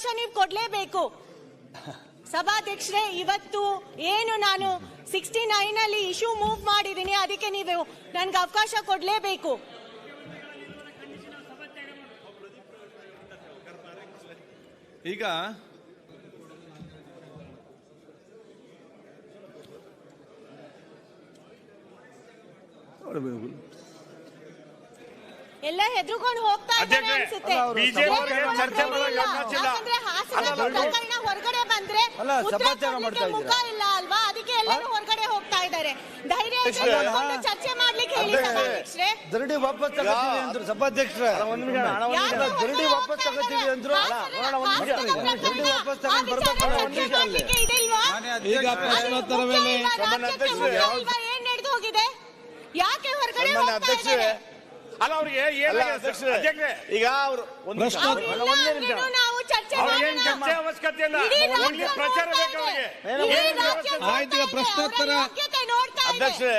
ಅವಕಾಶ ನೀವು ಕೊಡ್ಲೇಬೇಕು. ಸಭಾಧ್ಯಕ್ಷರೇ ಇವತ್ತು ಏನು ನಾನು ಸಿಕ್ಸ್ಟಿ ನೈನ್ ಅಲ್ಲಿ ಇಶ್ಯೂ ಮೂವ್ ಮಾಡಿದೀನಿ ಅದಕ್ಕೆ ನೀವು ನನ್ಗೆ ಅವಕಾಶ ಕೊಡ್ಲೇಬೇಕು. ಈಗ ಎಲ್ಲ ಹೆದರ್ಕೊಂಡು ಹೋಗ್ತಾ ಇದ್ದಾರೆ ಅನ್ಸುತ್ತೆ. ಹೊರಗಡೆ ಬಂದ್ರೆ ಮುಖ ಇಲ್ಲ ಅಲ್ವಾ? ಅದಕ್ಕೆ ಎಲ್ಲರೂ ಹೊರಗಡೆ ಹೋಗ್ತಾ ಇದ್ದಾರೆ. ಧೈರ್ಯ ಚರ್ಚೆ ಮಾಡ್ಲಿಕ್ಕೆ ಹೇಳಿ ಸಭಾಧ್ಯಕ್ಷರೇ. ವಾಪಸ್ ತಗೋತೀವಿ ಅಂದ್ರು ಸಭಾಧ್ಯಕ್ಷರ. ಯಾಕೆ ದರಡಿ ಹೊರಗಡೆ ವಾಪಸ್ ತಗೋತೀವಿ ಅಂದ್ರು? ಒಂದ್ ನಿಮಿಷ. ವಾಪಸ್ ತಗೊಂಡು ಒಂದ್ ನಿಮಿಷ ಅಲ್ಲಿ. ಈಗ ಪ್ರಶ್ನೋತ್ತರ ವೇಳೆ? ಏನ್ ನಡೆದು ಹೋಗಿದೆ? ಯಾಕೆ ಹೊರಗಡೆ ಹೋಗ್ತಾ ಇದ್ದಾರೆ? ಅಲ್ಲ ಅವ್ರಿಗೆ ಈಗ ಅವರು ಒಂದು ನಿಮಿಷ. ಚರ್ಚೆ ಅವಶ್ಯಕತೆ ಇಲ್ಲ ಪ್ರಚಾರ ಬೇಕು. ಅವ್ರಿಗೆ ಆಯ್ತು, ಪ್ರಶ್ನೋತ್ತರ. ಅಧ್ಯಕ್ಷರೇ